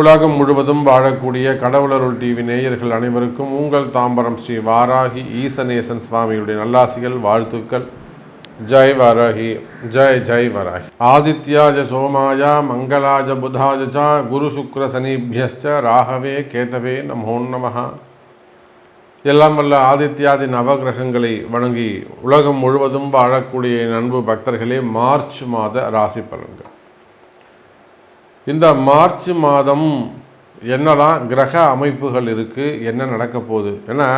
உலகம் முழுவதும் வாழக்கூடிய கடவுளருள் டிவி நேயர்கள் அனைவருக்கும் உங்கள் தாம்பரம் ஸ்ரீ வாராகி ஈசநேசன் சுவாமியுடைய நல்லாசிகள் வாழ்த்துக்கள். ஜெய் வாராகி ஜெய் ஜெய் வராகி. ஆதித்யாஜ சோமாய மங்களாஜ புதாஜ குரு சுக்ர சனிபியஸ்ச ராகவே கேதவே நமோ நமஹா. எல்லாம் வல்ல ஆதித்யாதி நவகிரகங்களை வணங்கி உலகம் முழுவதும் வாழக்கூடிய நண்பு பக்தர்களே மார்ச் மாத ராசி பலன்கள். இந்த மார்ச் மாதம் என்னெல்லாம் கிரக அமைப்புகள் இருக்குது என்ன நடக்க போகுது? ஏன்னா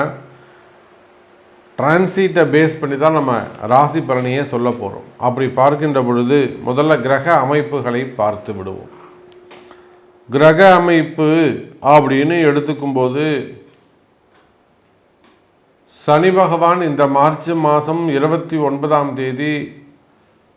டிரான்சிட்டை பேஸ் பண்ணி தான் நம்ம ராசி பலனையே சொல்ல போகிறோம் அப்படி பார்க்கின்ற பொழுது முதல்ல கிரக அமைப்புகளை பார்த்து விடுவோம். கிரக அமைப்பு அப்படின்னு எடுத்துக்கும்போது சனி பகவான் இந்த மார்ச் மாதம் இருபத்தி ஒன்பதாம் தேதி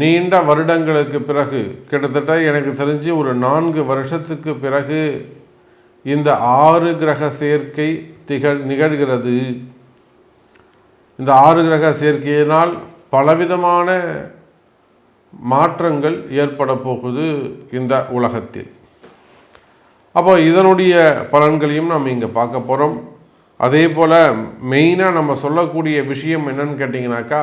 நீண்ட வருடங்களுக்கு பிறகு கிட்டத்தட்ட எனக்கு தெரிஞ்சு ஒரு நான்கு வருஷத்துக்கு பிறகு இந்த ஆறு கிரக சேர்க்கை திகழ் நிகழ்கிறது. இந்த ஆறு கிரக சேர்க்கையினால் பலவிதமான மாற்றங்கள் ஏற்பட போகுது இந்த உலகத்தில். அப்போ இதனுடைய பலன்களையும் நம்ம இங்கே பார்க்க போகிறோம் அதே போல் மெயினாக நம்ம சொல்லக்கூடிய விஷயம் என்னன்னு கேட்டிங்கனாக்கா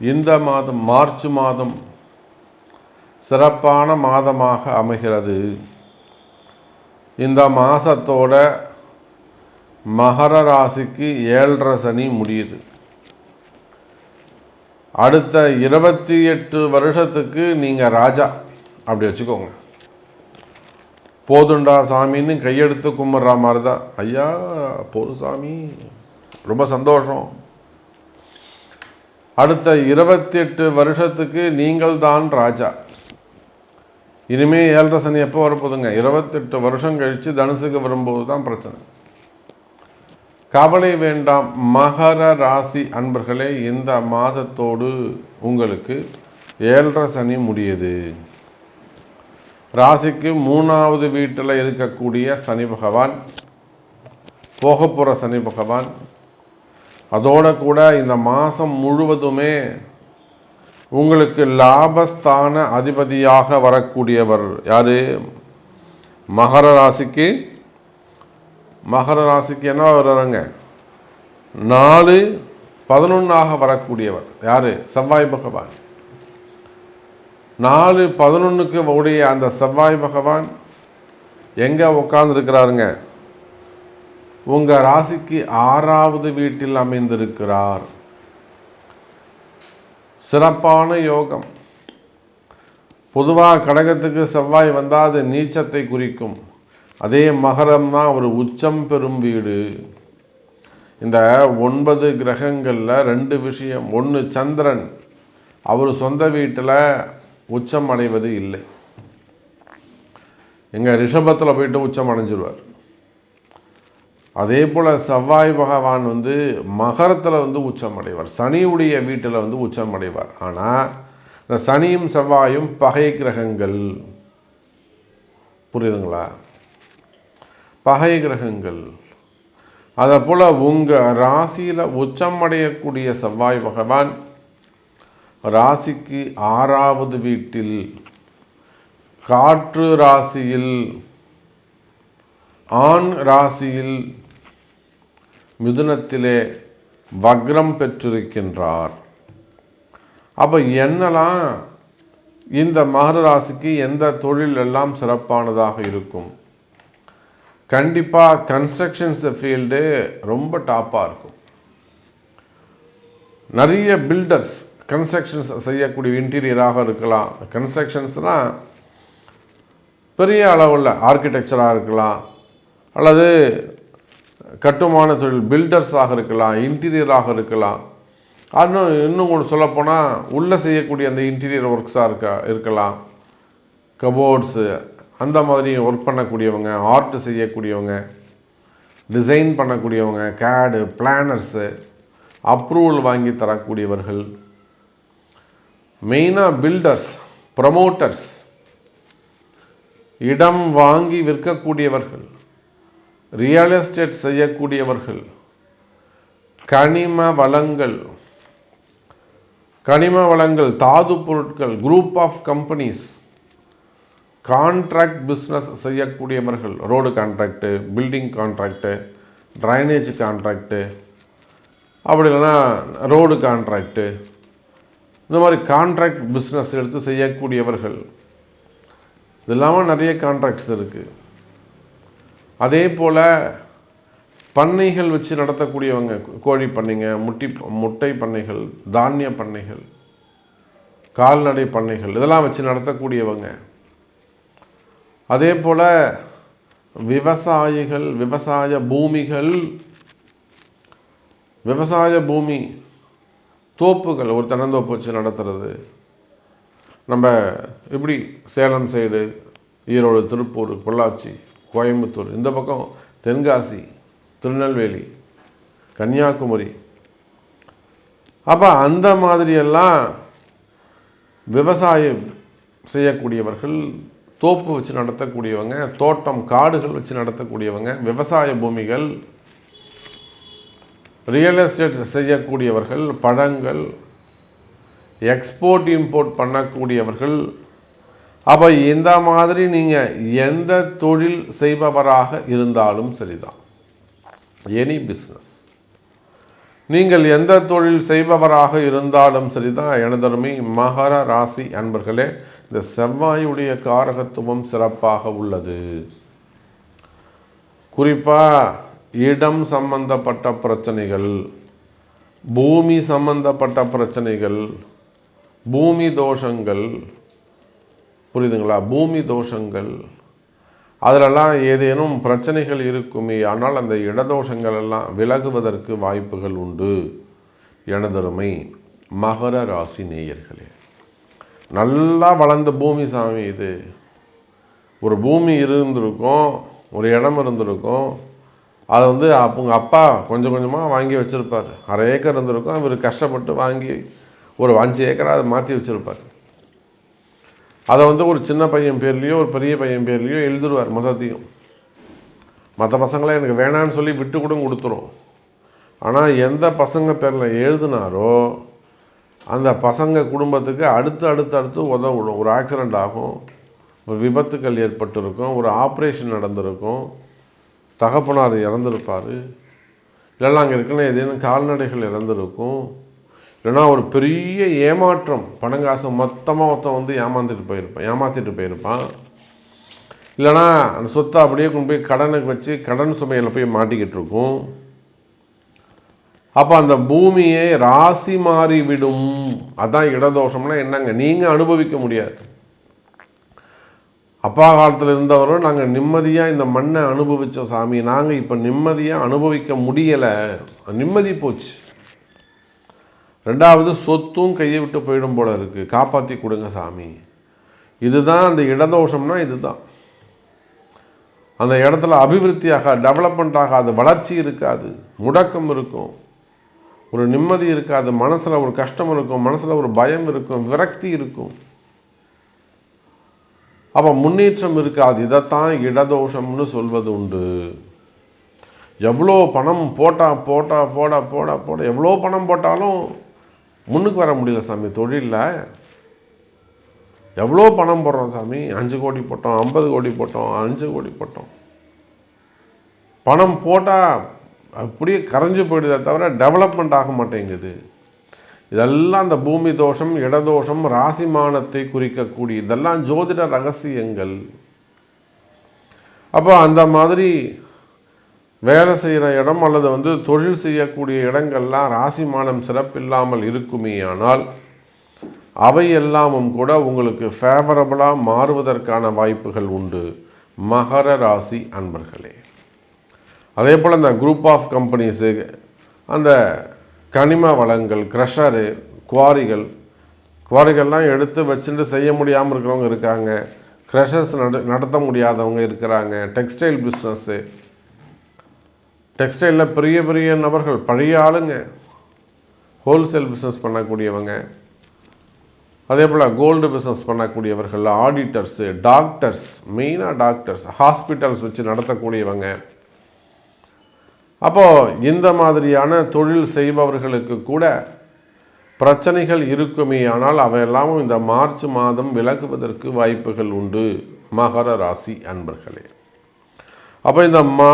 இந்த மாதம் மார்ச் மாதம் சிறப்பான மாதமாக அமைகிறது. இந்த மாதத்தோட மகர ராசிக்கு ஏழரை சனி முடியுது. அடுத்த இருபத்தி எட்டு வருஷத்துக்கு நீங்கள் ராஜா அப்படி வச்சுக்கோங்க. போதுண்டா சாமின்னு கையெடுத்து கும்பிட்ற மாதிரி தான் ஐயா போது சாமி. ரொம்ப சந்தோஷம். அடுத்த இருபத்தி எட்டு வருஷத்துக்கு நீங்கள் தான் ராஜா. இனிமே ஏழரை சனி எப்போ வரப்போதுங்க இருபத்தெட்டு வருஷம் கழித்து தனுசுக்கு வரும்போது தான் பிரச்சனை. கவலை வேண்டாம் மகர ராசி அன்பர்களே இந்த மாதத்தோடு உங்களுக்கு ஏழரை சனி முடியுது. ராசிக்கு மூணாவது வீட்டில் இருக்கக்கூடிய சனி பகவான் போகப்புற சனி பகவான் அதோட கூட இந்த மாதம் முழுவதுமே உங்களுக்கு லாபஸ்தான அதிபதியாக வரக்கூடியவர் யார்? மகர ராசிக்கு. மகர ராசிக்கு என்ன வர்றாங்க நாலு பதினொன்றாக வரக்கூடியவர். யார்? செவ்வாய் பகவான். நாலு பதினொன்றுக்கு உடைய அந்த செவ்வாய் பகவான் எங்கே உட்காந்துருக்கிறாருங்க உங்கள் ராசிக்கு ஆறாவது வீட்டில் அமைந்திருக்கிறார். சிறப்பான யோகம். பொதுவாக கடகத்துக்கு செவ்வாய் வந்தால் அது நீச்சத்தை குறிக்கும். அதே மகரம் தான் ஒரு உச்சம் பெறும் வீடு. இந்த ஒன்பது கிரகங்களில் ரெண்டு விஷயம். ஒன்று சந்திரன். அவர் சொந்த வீட்டில் உச்சம் அடைவது இல்லை. எங்கள் ரிஷபத்தில் போயிட்டு உச்சம் அடைஞ்சிருவார். அதே போல் செவ்வாய் பகவான் வந்து மகரத்தில் வந்து உச்சம் அடைவார் சனியுடைய வீட்டில் வந்து உச்சம் அடைவார் ஆனால் இந்த சனியும் செவ்வாயும் பகை கிரகங்கள். புரியுதுங்களா? பகை கிரகங்கள். அதை போல் உங்கள் ராசியில் உச்சம் அடையக்கூடிய செவ்வாய் பகவான் ராசிக்கு ஆறாவது வீட்டில் காற்று ராசியில் ஆண் ராசியில் மிதுனத்திலே வக்ரம் பெற்றிருக்கின்றார். அப்போ என்னெல்லாம் இந்த மகர ராசிக்கு எந்த தொழில் எல்லாம் சிறப்பானதாக இருக்கும்? கண்டிப்பாக கன்ஸ்ட்ரக்ஷன்ஸ் ஃபீல்டு ரொம்ப டாப்பாக இருக்கும். நிறைய பில்டர்ஸ் கன்ஸ்ட்ரக்ஷன்ஸ் செய்யக்கூடிய இன்டீரியராக இருக்கலாம். கன்ஸ்ட்ரக்ஷன்ஸ்னால் பெரிய அளவில் ஆர்கிடெக்சராக இருக்கலாம். அல்லது கட்டுமான தொழில் பில்டர்ஸாக இருக்கலாம் இன்டீரியராக இருக்கலாம். இன்னும் இன்னும் ஒன்று சொல்லப்போனால் உள்ளே செய்யக்கூடிய அந்த இன்டீரியர் ஒர்க்ஸாக இருக்க இருக்கலாம். கபோர்ட்ஸு அந்த மாதிரி ஒர்க் பண்ணக்கூடியவங்க ஆர்ட் செய்யக்கூடியவங்க டிசைன் பண்ணக்கூடியவங்க கேடு பிளானர்ஸு அப்ரூவல் வாங்கி தரக்கூடியவர்கள். மெயினாக பில்டர்ஸ் ப்ரமோட்டர்ஸ் இடம் வாங்கி விற்கக்கூடியவர்கள். ரியல் எஸ்டேட் செய்யக்கூடியவர்கள் கனிம வளங்கள் கனிம வளங்கள் தாது பொருட்கள் group of companies contract business செய்யக்கூடியவர்கள் road contract building contract drainage contract அப்படி இல்லைன்னா ரோடு கான்ட்ராக்டு இந்த மாதிரி கான்ட்ராக்ட் பிஸ்னஸ் எடுத்து செய்யக்கூடியவர்கள். இது இல்லாமல் நிறைய கான்ட்ராக்ட்ஸ் இருக்குது அதே போல் பண்ணைகள் வச்சு நடத்தக்கூடியவங்க கோழி பண்ணைங்க முட்டி முட்டை பண்ணைகள் தானிய பண்ணைகள் கால்நடை பண்ணைகள் இதெல்லாம் வச்சு நடத்தக்கூடியவங்க. அதே போல் விவசாயிகள் விவசாய பூமிகள் விவசாய பூமி தோப்புகள் ஒரு தென்னந்தோப்பு வச்சு நடத்துறது. நம்ம இப்படி சேலம் சைடு ஈரோடு திருப்பூர் பொள்ளாச்சி கோயம்புத்தூர். இந்த பக்கம் தென்காசி திருநெல்வேலி கன்னியாகுமரி. அப்போ அந்த மாதிரியெல்லாம் விவசாயம் செய்யக்கூடியவர்கள் தோப்பு வச்சு நடத்தக்கூடியவங்க தோட்டம் காடுகள் வச்சு நடத்தக்கூடியவங்க விவசாய பூமிகள் ரியல் எஸ்டேட் செய்யக்கூடியவர்கள் பழங்கள் எக்ஸ்போர்ட் இம்போர்ட் பண்ணக்கூடியவர்கள் அப்போ இந்த மாதிரி நீங்கள் எந்த தொழில் செய்பவராக இருந்தாலும் சரிதான். எனி பிஸ்னஸ் நீங்கள் எந்த தொழில் செய்பவராக இருந்தாலும் சரிதான். எனதருமை மகர ராசி அன்பர்களே இந்த செவ்வாயுடைய காரகத்துவம் சிறப்பாக உள்ளது. குறிப்பாக இடம் சம்பந்தப்பட்ட பிரச்சனைகள் பூமி சம்பந்தப்பட்ட பிரச்சனைகள் பூமி தோஷங்கள் புரியுதுங்களா? பூமி தோஷங்கள். அதிலெல்லாம் ஏதேனும் பிரச்சனைகள் இருக்குமே ஆனால் அந்த இடதோஷங்கள் எல்லாம் விலகுவதற்கு வாய்ப்புகள் உண்டு. எனதருமை மகர ராசி நேயர்களே நல்லா வளர்ந்த பூமி சாமி இது. ஒரு பூமி இருந்திருக்கும் ஒரு இடம் இருந்திருக்கும். அதை வந்து அவங்க அப்பா கொஞ்சம் கொஞ்சமாக வாங்கி வச்சுருப்பார். அரை ஏக்கர் இருந்திருக்கும். இவர் கஷ்டப்பட்டு வாங்கி ஒரு அஞ்சு ஏக்கராக அதை மாற்றி வச்சுருப்பார். அதை வந்து ஒரு சின்ன பையன் பேர்லேயோ ஒரு பெரிய பையன் பேர்லேயோ எழுதிடுவார் மொத்தத்தையும் மற்ற பசங்களை எனக்கு வேணான்னு சொல்லி விட்டு கூட கொடுத்துரும். ஆனால் எந்த பசங்க பேரில் எழுதினாரோ அந்த பசங்க குடும்பத்துக்கு அடுத்து அடுத்து அடுத்து உதவிடும். ஒரு ஆக்சிடெண்ட் ஆகும் ஒரு விபத்துக்கள் ஏற்பட்டிருக்கும் ஒரு ஆப்ரேஷன் நடந்திருக்கும் தகப்பனார் இறந்துருப்பார் இல்லைன்னா அங்கே இருக்குன்னா ஏதேனும் கால்நடைகள் இறந்துருக்கும் இல்லைன்னா ஒரு பெரிய ஏமாற்றம். பணம் காசு மொத்தமாக மொத்தம் வந்து ஏமாந்துட்டு போயிருப்பான். ஏமாற்றிட்டு போயிருப்பான். இல்லைனா அந்த சொத்தை அப்படியே கொண்டு போய் கடனுக்கு வச்சு கடன் சுமையில் போய் மாட்டிக்கிட்டு இருக்கும். அப்போ அந்த பூமியை ராசி மாறி விடும் அதான் இடதோஷம்னா என்னங்க? நீங்கள் அனுபவிக்க முடியாது. அப்பா காலத்தில் இருந்தவரும் நாங்கள் நிம்மதியாக இந்த மண்ணை அனுபவித்தோம் சாமி. நாங்கள் இப்போ நிம்மதியாக அனுபவிக்க முடியலை. நிம்மதி போச்சு. ரெண்டாவது சொத்தும் கையை விட்டு போயிடும் போல இருக்குது காப்பாற்றி கொடுங்க சாமி. இதுதான் அந்த இடதோஷம்னா இதுதான். அந்த இடத்துல அபிவிருத்தி ஆகாது டெவலப்மெண்ட் ஆகாது வளர்ச்சி இருக்காது முடக்கம் இருக்கும். ஒரு நிம்மதி இருக்காது மனசில் ஒரு கஷ்டம் இருக்கும் மனசில் ஒரு பயம் இருக்கும் விரக்தி இருக்கும். அப்போ முன்னேற்றம் இருக்காது. இதைத்தான் இடதோஷம்னு சொல்வது உண்டு. எவ்வளோ பணம் போட்டால் போட்டால் போட போட போட எவ்வளோ பணம் போட்டாலும் முன்னுக்கு வர முடியல சாமி தொழிலில். எவ்வளோ பணம் போடுறோம் சாமி? அஞ்சு கோடி போட்டோம் ஐம்பது கோடி போட்டோம் அஞ்சு கோடி போட்டோம். பணம் போட்டால் அப்படியே கரைஞ்சு போயிடுதே தவிர டெவலப்மெண்ட் ஆக மாட்டேங்குது. இதெல்லாம் அந்த பூமி தோஷம் இடதோஷம் ராசிமானத்தை குறிக்கக்கூடிய இதெல்லாம் ஜோதிட ரகசியங்கள். அப்போ அந்த மாதிரி வேலை செய்கிற இடம் அல்லது வந்து தொழில் செய்யக்கூடிய இடங்கள்லாம் ராசிமானம் சிறப்பில்லாமல் இருக்குமே ஆனால் அவை எல்லாமும் கூட உங்களுக்கு ஃபேவரபுளாக மாறுவதற்கான வாய்ப்புகள் உண்டு. மகர ராசி அன்பர்களே. அதே போல் இந்த குரூப் ஆஃப் கம்பெனிஸு அந்த கனிம வளங்கள் க்ரஷரு குவாரிகள் குவாரிகள்லாம் எடுத்து வச்சுட்டு செய்ய முடியாமல் இருக்கிறவங்க இருக்காங்க. க்ரஷர்ஸ் நட நடத்த முடியாதவங்க இருக்கிறாங்க. டெக்ஸ்டைல் பிஸ்னஸ்ஸு டெக்ஸ்டைலில் பெரிய பெரிய நபர்கள் பழைய ஆளுங்க ஹோல்சேல் பிஸ்னஸ் பண்ணக்கூடியவங்க அதே போல் கோல்டு பிஸ்னஸ் பண்ணக்கூடியவர்கள் ஆடிட்டர்ஸு டாக்டர்ஸ் மெயினாக டாக்டர்ஸ் ஹாஸ்பிட்டல்ஸ் வச்சு நடத்தக்கூடியவங்க. அப்போது இந்த மாதிரியான தொழில் செய்பவர்களுக்கு கூட பிரச்சனைகள் இருக்குமே ஆனால் அவையெல்லாமும் இந்த மார்ச் மாதம் விலகுவதற்கு வாய்ப்புகள் உண்டு. மகர ராசி அன்பர்களே. அப்போ இந்த மா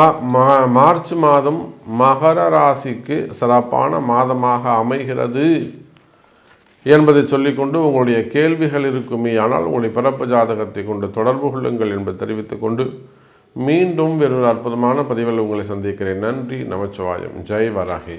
மார்ச் மாதம் மகர ராசிக்கு சிறப்பான மாதமாக அமைகிறது என்பதை சொல்லிக்கொண்டு உங்களுடைய கேள்விகள் இருக்குமே ஆனால் உங்களுடைய பிறப்பு ஜாதகத்தை கொண்டு தொடர்பு கொள்ளுங்கள் என்பதை தெரிவித்துக் கொண்டு மீண்டும் வேறொரு அற்புதமான பதிவில் உங்களை சந்திக்கிறேன். நன்றி நமச்சிவாயம். ஜெய் வராகி.